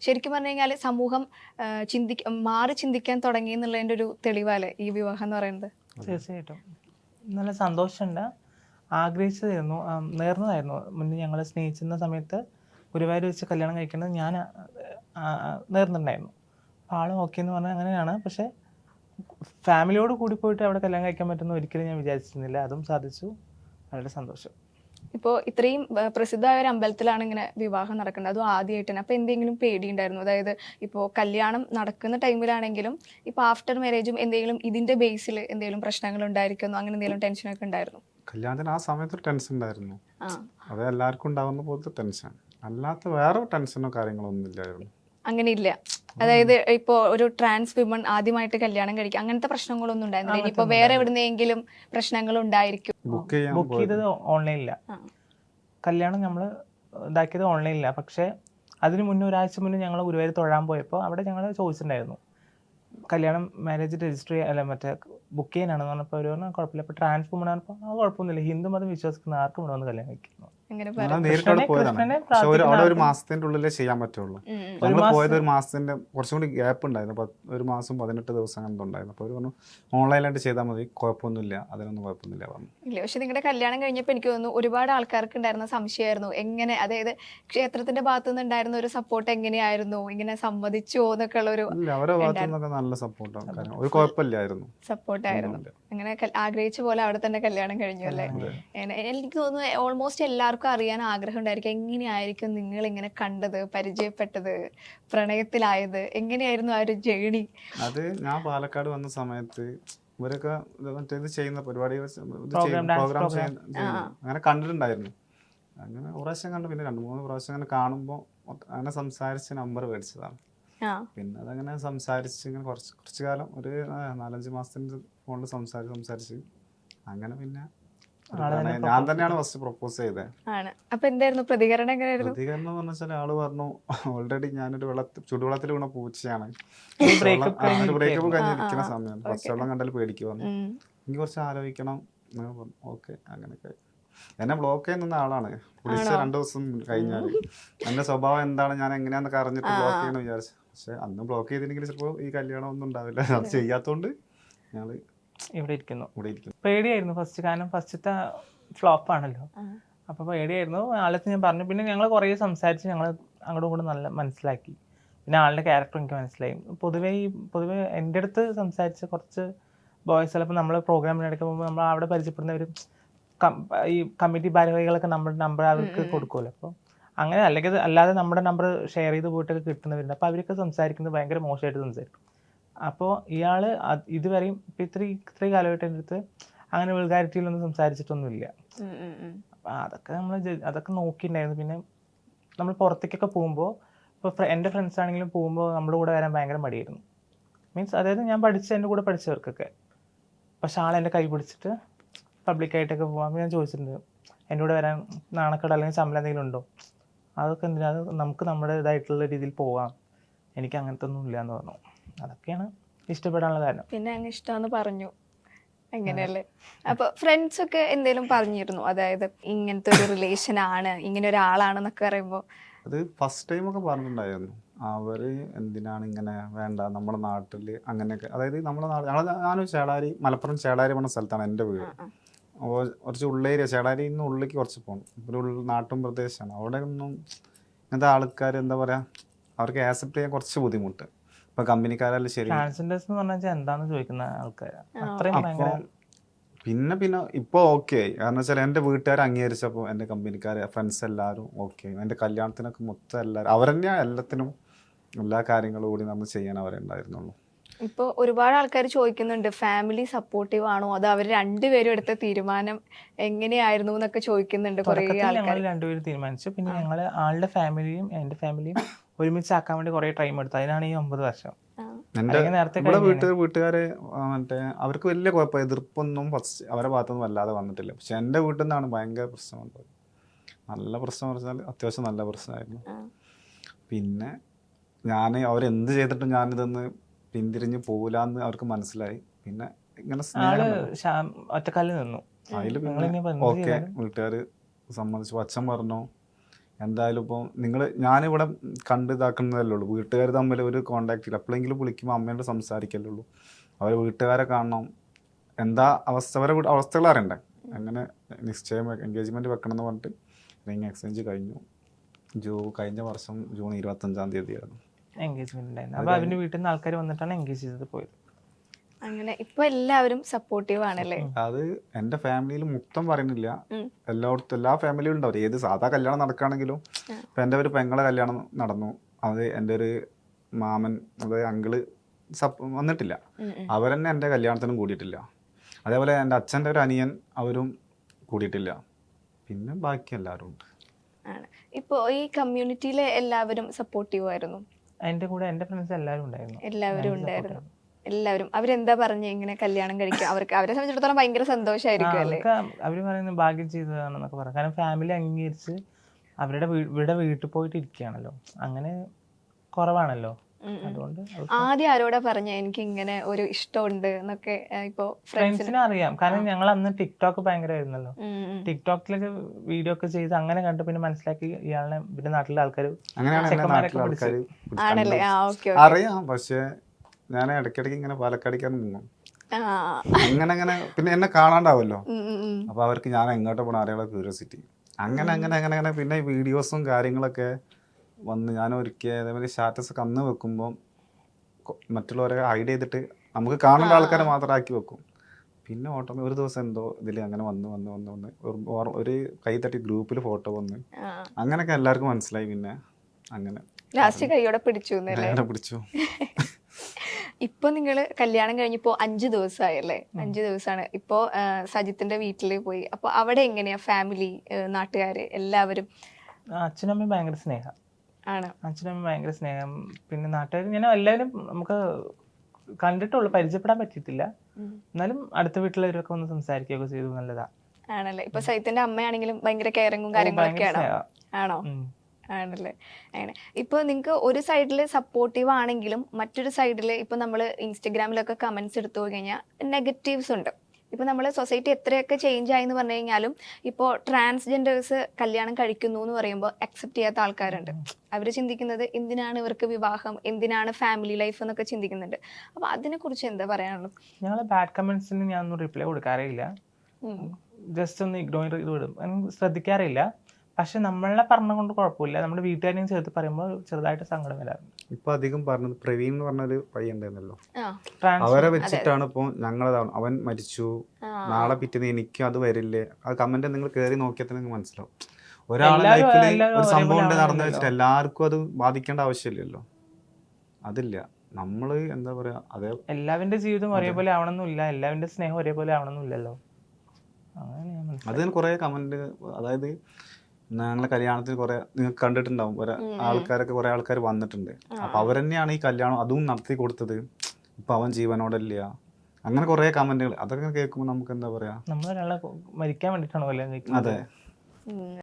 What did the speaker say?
ശരിക്കും പറഞ്ഞു കഴിഞ്ഞാൽ സമൂഹം ചിന്തി മാറി ചിന്തിക്കാൻ തുടങ്ങി എന്നുള്ളതിന്റെ ഒരു തെളിവല്ലേ ഈ വിവാഹം എന്ന് പറയുന്നത്? തീർച്ചയായിട്ടും. നല്ല സന്തോഷമുണ്ട്. ആഗ്രഹിച്ചതായിരുന്നു. നേർന്നതായിരുന്നു. മുന്നേ ഞങ്ങൾ സ്നേഹിച്ചിരുന്ന സമയത്ത് ഗുരുവായൂർ വെച്ച് കല്യാണം കഴിക്കുന്നത് ഞാൻ നേർന്നിട്ടുണ്ടായിരുന്നു. ആളും ഓക്കെ എന്ന് പറഞ്ഞാൽ അങ്ങനെയാണ്. പക്ഷേ ഫാമിലിയോട് കൂടി പോയിട്ട് അവിടെ കല്യാണം കഴിക്കാൻ പറ്റുന്ന ഒരിക്കലും ഞാൻ വിചാരിച്ചിരുന്നില്ല. അതും സാധിച്ചു. വളരെ സന്തോഷം. ഇപ്പോൾ ഇത്രയും പ്രസിദ്ധമായ ഒരു അമ്പലത്തിലാണ് ഇങ്ങനെ വിവാഹം നടക്കുന്നത്. അതും ആദ്യമായിട്ട് തന്നെ അപ്പോൾ എന്തെങ്കിലും പേടിയുണ്ടായിരുന്നു? അതായത് ഇപ്പോൾ കല്യാണം നടക്കുന്ന ടൈമിലാണെങ്കിലും ഇപ്പോൾ ആഫ്റ്റർ മാരേജും എന്തെങ്കിലും ഇതിന്റെ ബേസിൽ എന്തെങ്കിലും പ്രശ്നങ്ങൾ ഉണ്ടായിരിക്കുന്നു അങ്ങനെ എന്തെങ്കിലും ടെൻഷനൊക്കെ ഉണ്ടായിരുന്നു? കല്യാണത്തിന് ആ സമയത്ത് ടെൻഷൻ ഉണ്ടായിരുന്നു. അത് എല്ലാവർക്കും ഉണ്ടാകുന്ന പോലത്തെ ടെൻഷൻ അല്ലാത്ത വേറെ ടെൻഷനോ കാര്യങ്ങളോ ഒന്നും ഇല്ലായിരുന്നു. അങ്ങനെ ഇല്ല അതായത് ഇപ്പോ ഒരു ട്രാൻസ് വിമൺ ആദ്യമായിട്ട് കല്യാണം കഴിക്കുക അങ്ങനത്തെ പ്രശ്നങ്ങളൊന്നും ഉണ്ടായിരുന്നില്ല. ഇനിയിപ്പോ വേറെ എവിടുന്നെങ്കിലും പ്രശ്നങ്ങൾ ഉണ്ടായിരിക്കും ബുക്ക് ചെയ്തത് ഓൺലൈനില്ല കല്യാണം നമ്മൾ ഇതാക്കിയത് ഓൺലൈനില്ല പക്ഷേ അതിന് മുന്നേ ഒരാഴ്ച മുന്നേ ഞങ്ങൾ ഗുരുവായൂർ തൊഴാൻ പോയപ്പോൾ അവിടെ ഞങ്ങൾ ചോദിച്ചിട്ടുണ്ടായിരുന്നു. കല്യാണം മാരേജ് രജിസ്റ്റർ ചെയ്യാൻ അല്ല മറ്റേ ബുക്ക് ചെയ്യാനാണെന്ന് പറഞ്ഞപ്പോൾ അവർ പറഞ്ഞാൽ കുഴപ്പമില്ല. അപ്പോൾ ട്രാൻസ് വുമൺ പറഞ്ഞപ്പോൾ അത് കുഴപ്പമൊന്നുമില്ല. ഹിന്ദു മതം വിശ്വസിക്കുന്ന ആർക്കും ഇവിടെ വന്ന് കല്യാണം കഴിക്കുന്നു പോയതാണ്. പക്ഷെ അവിടെ ഒരു മാസത്തിന്റെ ഉള്ളിലേ ചെയ്യാൻ പറ്റുള്ളൂ. മാസം- പോയത് ഒരു മാസത്തിന്റെ കുറച്ചും കൂടി ഗ്യാപ്പ് ഉണ്ടായിരുന്നു. ഒരു മാസം പതിനെട്ട് ദിവസം അങ്ങനെ ഉണ്ടായിരുന്നു. അപ്പോൾ പറഞ്ഞു ഓൺലൈനായിട്ട് ചെയ്താൽ മതി. കുഴപ്പമൊന്നുമില്ല. അതിനൊന്നും കുഴപ്പമൊന്നുമില്ല പറഞ്ഞു. ഇല്ല പക്ഷെ നിങ്ങളുടെ കല്യാണം കഴിഞ്ഞപ്പോൾ എനിക്ക് തോന്നുന്നു ഒരുപാട് ആൾക്കാർക്ക് ഉണ്ടായിരുന്ന സംശയമായിരുന്നു. എങ്ങനെ അതായത് ക്ഷേത്രത്തിന്റെ ഭാഗത്തു നിന്ന് ഉണ്ടായിരുന്ന ഒരു സപ്പോർട്ട് എങ്ങനെയായിരുന്നു? ഇങ്ങനെ സമ്മതിച്ചു എന്നൊക്കെ ഉള്ള ഒരു അവരുടെ അവരെ ഭാഗത്തു നിന്നൊക്കെ നല്ല സപ്പോർട്ടാണ് ഒരു കുഴപ്പമില്ലായിരുന്നു. സപ്പോർട്ടായിരുന്നു ആയിരുന്നു. അങ്ങനെ ആഗ്രഹിച്ച പോലെ അവിടെ തന്നെ കല്യാണം കഴിഞ്ഞു അല്ലേ? എനിക്ക് തോന്നുന്നു ഓൾമോസ്റ്റ് എല്ലാവർക്കും അറിയാൻ ആഗ്രഹം ഉണ്ടായിരിക്കും. എങ്ങനെയായിരിക്കും നിങ്ങൾ ഇങ്ങനെ കണ്ടത് പരിചയപ്പെട്ടത് പ്രണയത്തിലായത് എങ്ങനെയായിരുന്നു ആ ഒരു ജേണി അത് ഞാൻ പാലക്കാട് വന്ന സമയത്ത് ഇവരൊക്കെ ഇത് മറ്റേ ഇത് ചെയ്യുന്ന പരിപാടി പ്രോഗ്രാം അങ്ങനെ കണ്ടിട്ടുണ്ടായിരുന്നു. അങ്ങനെ പ്രാവശ്യം കണ്ടു. പിന്നെ രണ്ട് മൂന്ന് പ്രാവശ്യം അങ്ങനെ കാണുമ്പോൾ അങ്ങനെ സംസാരിച്ച് നമ്പർ മേടിച്ചതാണ്. പിന്നെ അതങ്ങനെ സംസാരിച്ച് ഇങ്ങനെ കുറച്ച് കുറച്ച് കാലം ഒരു നാലഞ്ച് മാസത്തിന്റെ ഫോണിൽ സംസാരിച്ച് സംസാരിച്ച്. അങ്ങനെ പിന്നെ ഞാൻ തന്നെയാണ് ഫസ്റ്റ് പ്രപ്പോസ് ചെയ്തത് ആണ്. അപ്പൊ എന്തായിരുന്നു? പ്രതികരണം എങ്ങനെയായിരുന്നു? പ്രതികരണം എന്ന് വെച്ചാൽ ആൾ പറഞ്ഞു ഓൾറെഡി ഞാനൊരു വെള്ളത്തിൽ ചുടുവെള്ളത്തിൽ വീണ പൂച്ചയാണ്. ബ്രേക്കപ്പ്. കഴിഞ്ഞിരിക്കുന്ന ആ, ആ, സമയം okay. പച്ചവെള്ളം കണ്ടാൽ പേടിക്ക് വന്നു. എനിക്ക് കുറച്ച് ആലോചിക്കണം. ഓക്കെ അങ്ങനെയൊക്കെ എന്നെ ബ്ലോക്ക് ചെയ്യുന്ന ആളാണ്. വിളിച്ച? രണ്ടു ദിവസം കഴിഞ്ഞാൽ എന്റെ സ്വഭാവം എന്താണ്? ഞാൻ എങ്ങനെയാന്നൊക്കെ അറിഞ്ഞിട്ട് ബ്ലോക്ക് ആ. ചെയ്യണമെന്ന് വിചാരിച്ചു. പക്ഷെ അന്ന് ബ്ലോക്ക് ചെയ്തില്ലെങ്കിൽ ചിലപ്പോൾ ഈ കല്യാണം ഒന്നും ഉണ്ടാവില്ല. അത് ചെയ്യാത്തോണ്ട് ഞങ്ങൾ ഇവിടെ ഇരിക്കുന്നു. ഇവിടെ ഇരിക്കുന്നു. പേടിയായിരുന്നു ഫസ്റ്റ് കാരണം ഫസ്റ്റത്തെ ഫ്ലോപ്പ് ആണല്ലോ. അപ്പൊ പേടിയായിരുന്നു. ആളത്ത് ഞാൻ പറഞ്ഞു. പിന്നെ ഞങ്ങൾ കുറേ സംസാരിച്ച് ഞങ്ങൾ അങ്ങോട്ടും കൂടെ നല്ല മനസ്സിലാക്കി. പിന്നെ ആളുടെ ക്യാരക്ടർ എനിക്ക് മനസ്സിലായി. പൊതുവേ ഈ പൊതുവേ എന്റെ അടുത്ത് സംസാരിച്ച കുറച്ച് ബോയ്സ് ചിലപ്പോൾ നമ്മൾ പ്രോഗ്രാമിനിടയ്ക്ക് പോകുമ്പോൾ നമ്മൾ അവിടെ പരിചയപ്പെടുന്നവരും കം- ഈ കമ്മിറ്റി ഭാരവാഹികളൊക്കെ നമ്മുടെ നമ്പർ അവർക്ക് കൊടുക്കുമല്ലോ അപ്പോൾ അങ്ങനെ അല്ലെങ്കിൽ അല്ലാതെ നമ്മുടെ നമ്പർ ഷെയർ ചെയ്ത് പോയിട്ടൊക്കെ കിട്ടുന്നവരുണ്ട്. അപ്പോൾ അവരൊക്കെ സംസാരിക്കുന്നത് ഭയങ്കര മോശമായിട്ട് സംസാരിക്കും. അപ്പോൾ ഇയാൾ ഇതുവരെയും ഇപ്പം ഇത്രയും ഇത്രയും കാലമായിട്ട് എന്റെ അടുത്ത് അങ്ങനെ വിൾഗാരിറ്റിയിലൊന്നും സംസാരിച്ചിട്ടൊന്നുമില്ല. അപ്പം അതൊക്കെ നമ്മൾ അതൊക്കെ നോക്കിയിട്ടുണ്ടായിരുന്നു പിന്നെ നമ്മൾ പുറത്തേക്കൊക്കെ പോകുമ്പോൾ ഇപ്പോൾ എന്റെ ഫ്രണ്ട്സ് ആണെങ്കിലും പോകുമ്പോൾ നമ്മുടെ കൂടെ വരാൻ ഭയങ്കര മടിയായിരുന്നു. മീൻസ് അതായത് ഞാൻ പഠിച്ച എന്റെ കൂടെ പഠിച്ചവർക്കൊക്കെ പക്ഷെ ആൾ എന്റെ കൈ പിടിച്ചിട്ട് പബ്ലിക്കായിട്ടൊക്കെ പോകാൻ ഞാൻ ചോദിച്ചിട്ടുണ്ട്. എന്റെ കൂടെ വരാൻ നാണക്കേട് അല്ലെങ്കിൽ ശമ്പളം എന്തെങ്കിലും ഉണ്ടോ? അതൊക്കെ എന്തിനാ? നമുക്ക് നമ്മുടെ ഇതായിട്ടുള്ള രീതിയിൽ പോവാം. എനിക്ക് അങ്ങനത്തെ ഒന്നും ഇല്ല എന്ന് പറഞ്ഞു. അതൊക്കെയാണ് ഇഷ്ടപ്പെടാനുള്ള കാരണം. പിന്നെ അങ്ങ് ഇഷ്ടമെന്ന് പറഞ്ഞു. അങ്ങനെയല്ലേ? അപ്പൊ ഫ്രണ്ട്സ് ഒക്കെ എന്തേലും പറഞ്ഞിരുന്നു? അതായത് ഇങ്ങനത്തെ ഒരു റിലേഷൻ ആണ് ഇങ്ങനെ ഒരാളാണെന്നൊക്കെ പറയുമ്പോ? അത് ഫസ്റ്റ് ടൈം ഒക്കെ പറഞ്ഞിട്ടുണ്ടായിരുന്നു. അവർ എന്തിനാണ് ഇങ്ങനെ വേണ്ട നമ്മുടെ നാട്ടിൽ അങ്ങനെയൊക്കെ. അതായത് നമ്മുടെ നാട് ഞാനും ഞാനൊരു ചേളാരി മലപ്പുറം ചേളാരി പറഞ്ഞ സ്ഥലത്താണ് എന്റെ വീട്. അപ്പോൾ കുറച്ച് ഉള്ളേരിയ ചേളാരി നിന്ന് ഉള്ളിലേക്ക് കുറച്ച് പോകണം ഒരു നാട്ടും പ്രദേശമാണ് അവിടെ ഒന്നും ഇങ്ങനത്തെ ആൾക്കാർ എന്താ പറയാ അവർക്ക് ആക്സെപ്റ്റ് ചെയ്യാൻ കുറച്ച് ബുദ്ധിമുട്ട്. ഇപ്പൊ കമ്പനിക്കാരല്ല ശരി. ട്രാൻസ്ജെൻഡേഴ്സ് എന്ന് പറഞ്ഞാൽ എന്താന്ന് ചോദിക്കുന്ന ആൾക്കാർ അത്രയും ഭയങ്കര പിന്നെ പിന്നെ ഇപ്പോൾ ഓക്കെ ആയി കാരണം വെച്ചാൽ എന്റെ വീട്ടുകാർ അംഗീകരിച്ചപ്പോൾ എന്റെ കമ്പനിക്കാർ ഫ്രണ്ട്സ് എല്ലാവരും ഓക്കെ എന്റെ എന്റെ കല്യാണത്തിനൊക്കെ മൊത്തം എല്ലാവരും അവർ തന്നെയാണ് എല്ലാത്തിനും എല്ലാ കാര്യങ്ങളും കൂടി നമ്മൾ ചെയ്യാൻ അവരെ ഉണ്ടായിരുന്നുള്ളൂ. ഇപ്പൊ ഒരുപാട് ആൾക്കാർ ചോദിക്കുന്നുണ്ട് ഫാമിലി സപ്പോർട്ടീവ് ആണോ? അത് അവർ രണ്ടുപേരും എടുത്ത തീരുമാനം എങ്ങനെയായിരുന്നു എന്നൊക്കെ ചോദിക്കുന്നുണ്ട് കുറെ ആൾക്കാർ രണ്ടുപേരും തീരുമാനിച്ചു. പിന്നെ ഞങ്ങൾ ആളുടെ ഫാമിലിയും എന്റെ ഫാമിലിയും ഒരുമിച്ചാക്കാൻ വേണ്ടി കുറേ ടൈം എടുത്തു. അതിനാണ് ഈ ഒമ്പത് വർഷം. നേരത്തെ ഇവിടെ വീട്ടുകാർ വീട്ടുകാരെ മറ്റേ അവർക്ക് വലിയ കുഴപ്പം എതിർപ്പൊന്നും ഫസ്റ്റ് അവരുടെ ഭാഗത്തൊന്നും വല്ലാതെ വന്നിട്ടില്ല. പക്ഷെ എന്റെ വീട്ടിൽ നിന്നാണ് ഭയങ്കര പ്രശ്നം വന്നത്. നല്ല പ്രശ്നം പറഞ്ഞാൽ അത്യാവശ്യം നല്ല പ്രശ്നമായിരുന്നു. പിന്നെ ഞാൻ അവരെന്ത് ചെയ്തിട്ടും ഞാനിതൊന്ന് പിന്തിരിഞ്ഞ് പോകില്ലാന്ന് അവർക്ക് മനസ്സിലായി. പിന്നെ ഇങ്ങനെ ഒറ്റക്കാലിൽ നിന്നു. അതിൽ പിന്നെ ഓക്കെ. വീട്ടുകാർ സമ്മതിച്ചു. അച്ഛൻ പറഞ്ഞു എന്തായാലും ഇപ്പോൾ നിങ്ങൾ ഞാനിവിടെ കണ്ട് ഇതാക്കുന്നതല്ലേ ഉള്ളൂ. വീട്ടുകാർ തമ്മിൽ ഒരു കോണ്ടാക്റ്റ് ഇല്ല. എപ്പോഴെങ്കിലും വിളിക്കുമ്പോൾ അമ്മയോട് സംസാരിക്കല്ലേ ഉള്ളൂ. അവർ വീട്ടുകാരെ കാണണം. എന്താ അവസ്ഥ? അവരെ വീട് അവസ്ഥകൾ അറിയണ്ടേ? അങ്ങനെ നിശ്ചയം എൻഗേജ്മെന്റ് വെക്കണം എന്ന് പറഞ്ഞിട്ട് റിങ് എക്സ്ചേഞ്ച് കഴിഞ്ഞു. ജൂ കഴിഞ്ഞ വർഷം ജൂൺ ഇരുപത്തഞ്ചാം തീയതിയായിരുന്നു. എൻഗേജ്മെന്റ് ഉണ്ടായിരുന്നു. അപ്പോൾ അവന്റെ വീട്ടിൽ നിന്ന് ആൾക്കാർ വന്നിട്ടാണ് എൻഗേജ് ചെയ്തത് പോയത്. അങ്ങനെ ഇപ്പൊ എല്ലാവരും സപ്പോർട്ടീവ് ആണല്ലേ? അത് എന്റെ ഫാമിലിയിൽ മൊത്തം പറയുന്നില്ല. എല്ലായിടത്തും എല്ലാ ഫാമിലിയും ഉണ്ടാവും ഏത് സാധാ കല്യാണം നടക്കുകയാണെങ്കിലും ഇപ്പൊ എന്റെ ഒരു പെങ്ങളെ കല്യാണം നടന്നു. അത് എന്റെ ഒരു മാമൻ അതായത് അങ്കിൾ സപ്പ് വന്നിട്ടില്ല. അവരെന്നെ എന്റെ കല്യാണത്തിനും കൂടിയിട്ടില്ല. അതേപോലെ എന്റെ അച്ഛന്റെ ഒരു അനിയൻ അവരും കൂടിയിട്ടില്ല. പിന്നെ ബാക്കി എല്ലാവരും ഉണ്ട്. ആണ്. ഇപ്പൊ ഈ കമ്മ്യൂണിറ്റിയിലെ എല്ലാവരും സപ്പോർട്ടീവ് ആയിരുന്നു? എന്റെ കൂടെ എന്റെ ഫ്രണ്ട്സ് എല്ലാവരും ഉണ്ടായിരുന്നു. എല്ലാവരും ഉണ്ടായിരുന്നു. എല്ലാവരും അവരെന്താ പറഞ്ഞു? ഇങ്ങനെ കല്യാണം കഴിക്കുക അവർക്ക് അവരെ സംബന്ധിച്ചിടത്തോളം ഭയങ്കര സന്തോഷമായിരിക്കും അല്ലേ? പറയുന്നത് ഭാഗ്യം ചെയ്തതാണെന്നൊക്കെ പറയാം. കാരണം ഫാമിലി അംഗീകരിച്ച് അവരുടെ ഇവിടെ വീട്ടിൽ പോയിട്ട് ഇരിക്കുകയാണല്ലോ. അങ്ങനെ കുറവാണല്ലോ. ആദ്യം ആരോടാ പറഞ്ഞ? എനിക്ക് ഇങ്ങനെ ഒരു ഇഷ്ടമുണ്ട് എന്നൊക്കെ ഇപ്പോ ഫ്രണ്ട്സിന് അറിയാം. കാരണം ഞങ്ങൾ അന്ന് ടിക്ടോക്ക് ഭയങ്കരമായിരുന്നല്ലോ. ടിക്ടോക്കിലൊക്കെ വീഡിയോ ഒക്കെ ചെയ്ത് അങ്ങനെ കണ്ട് പിന്നെ മനസ്സിലാക്കി ഇയാളെ പിന്നെ നാട്ടിലെ ആൾക്കാർ ആണല്ലേ? ആ ഓക്കെ. അറിയാം. പക്ഷേ ഞാൻ ഇടയ്ക്കിടയ്ക്ക് ഇങ്ങനെ പാലക്കാടിക്കാൻ നിന്നു അങ്ങനെ അങ്ങനെ പിന്നെ എന്നെ കാണാണ്ടാവല്ലോ. അപ്പോൾ അവർക്ക് ഞാൻ എങ്ങോട്ട് പോകണം അറിയാനുള്ള ക്യൂരിയോസിറ്റി അങ്ങനെ അങ്ങനെ അങ്ങനെ അങ്ങനെ പിന്നെ വീഡിയോസും കാര്യങ്ങളൊക്കെ വന്ന് ഞാൻ ഒരിക്കൽ അതേമാതിരി സ്റ്റാറ്റസ് ഒക്കെ അന്ന് വെക്കുമ്പോൾ മറ്റുള്ളവരെ ഹൈഡ് ചെയ്തിട്ട് നമുക്ക് കാണേണ്ട ആൾക്കാരെ മാത്രം ആക്കി വെക്കും. പിന്നെ ഓട്ടം ഒരു ദിവസം എന്തോ ഇതിൽ അങ്ങനെ വന്ന് വന്ന് വന്ന് വന്ന് ഒരു കൈ തട്ടി ഗ്രൂപ്പിൽ ഫോട്ടോ വന്ന് അങ്ങനെയൊക്കെ എല്ലാവർക്കും മനസ്സിലായി പിന്നെ. അങ്ങനെ. ലാസ്റ്റ് കൈയോടെ പിടിച്ചു പിടിച്ചു. ഇപ്പൊ നിങ്ങൾ കല്യാണം കഴിഞ്ഞപ്പോ അഞ്ചു ദിവസമായല്ലേ അഞ്ചു ദിവസമാണ് ഇപ്പോ സജിത്തിന്റെ വീട്ടിൽ പോയി. അപ്പൊ അവിടെ എങ്ങനെയാ ഫാമിലി നാട്ടുകാര് എല്ലാവരും? അച്ഛനമ്മ ഭയങ്കര സ്നേഹം. ആണ്? അച്ഛനമ്മ ഭയങ്കര സ്നേഹം. പിന്നെ നാട്ടുകാർ ഞാൻ എല്ലാവരും നമുക്ക് കണ്ടിട്ടുള്ള പരിചയപ്പെടാൻ പറ്റിയിട്ടില്ല. എന്നാലും അടുത്ത വീട്ടിലുള്ളവരൊക്കെ ഒന്ന് സംസാരിക്കുകയൊക്കെ ചെയ്തു നല്ലതാ. ആണല്ലേ? ഇപ്പൊ സജിത്തിന്റെ അമ്മയാണെങ്കിലും ഭയങ്കര കെയറിങ്ങും കാര്യങ്ങളൊക്കെയാണ്? കാര്യങ്ങളൊക്കെ ആണോ. ആണല്ലേ? അങ്ങനെ. ഇപ്പൊ നിങ്ങൾക്ക് ഒരു സൈഡിൽ സപ്പോർട്ടീവ് ആണെങ്കിലും മറ്റൊരു സൈഡിൽ ഇപ്പൊ നമ്മൾ ഇൻസ്റ്റഗ്രാമിലൊക്കെ കമന്റ്സ് എടുത്തു കഴിഞ്ഞാൽ നെഗറ്റീവ്സ് ഉണ്ട്. ഇപ്പൊ നമ്മൾ സൊസൈറ്റി എത്രയൊക്കെ ചേഞ്ച് ആയി എന്ന് പറഞ്ഞു കഴിഞ്ഞാലും ഇപ്പോൾ ട്രാൻസ്ജെൻഡേഴ്സ് കല്യാണം കഴിക്കുന്നു എന്ന് പറയുമ്പോൾ അക്സെപ്റ്റ് ചെയ്യാത്ത ആൾക്കാരുണ്ട്. അവർ ചിന്തിക്കുന്നത് എന്തിനാണ് ഇവർക്ക് വിവാഹം? എന്തിനാണ് ഫാമിലി ലൈഫ് എന്നൊക്കെ ചിന്തിക്കുന്നുണ്ട്. അപ്പോൾ അതിനെക്കുറിച്ച് എന്താ പറയാനുള്ളത്? ഞങ്ങൾ ബാഡ് കമൻസിന് ഞാൻ ഒന്നും റിപ്ലൈ കൊടുക്കാറേയില്ല ഇല്ല. ജസ്റ്റ് ഒന്ന് ഇഗ്നോർ ചെയ്ത് വിടും. ശ്രദ്ധിക്കാറില്ല പക്ഷെ നമ്മളെ പറഞ്ഞുകൊണ്ട് കുഴപ്പമില്ല. നമ്മുടെ വീട്ടുകാരെയും ചേർത്ത് പറയുമ്പോൾ ചെറുതായിട്ട് സങ്കടം വരാറുണ്ട്. ഇപ്പൊ അധികം പറഞ്ഞത് പ്രവീൺ എന്ന് പറഞ്ഞൊരു ട്രാൻസ് അവരെ വെച്ചിട്ടാണ് ഇപ്പൊ ഞങ്ങളതാണ് അവൻ മരിച്ചു. നാളെ പിറ്റേന്ന് എനിക്കും അത് വരില്ലേ. ആ കമന്റ് നിങ്ങൾ കയറി നോക്കിയാൽ തന്നെ നിങ്ങൾക്ക് മനസ്സിലാവും. ഒരാളുടെ ലൈഫിൽ ഒരു സംഭവം ഉണ്ട് നടന്നു വെച്ചിട്ട് എല്ലാവർക്കും അത് ബാധിക്കേണ്ട ആവശ്യമില്ലല്ലോ. അതില്ല. നമ്മൾ എന്താ പറയാ അതെ എല്ലാവരുടെ ജീവിതം ഒരേപോലെ ആവണമെന്നില്ല. എല്ലാവരുടെ സ്നേഹം ഒരേപോലെ ആവണമെന്നില്ലല്ലോ. അങ്ങനെ അത്. അതിന് കുറേ കമന്റ് അതായത് ഞങ്ങളെ കല്യാണത്തിന് കുറെ നിങ്ങൾ കണ്ടിട്ടുണ്ടാവും. കുറെ. ആൾക്കാരൊക്കെ കുറെ ആൾക്കാർ വന്നിട്ടുണ്ട്. അപ്പൊ അവർ തന്നെയാണ് ഈ കല്യാണം അതും നടത്തി കൊടുത്തത്. ഇപ്പൊ അവൻ ജീവനോടല്ല. അങ്ങനെ കുറെ കമന്റുകൾ അതൊക്കെ കേൾക്കുമ്പോൾ നമുക്ക് എന്താ പറയാ? മരിക്കാൻ വേണ്ടിട്ടാണോ കല്യാണം അതെ.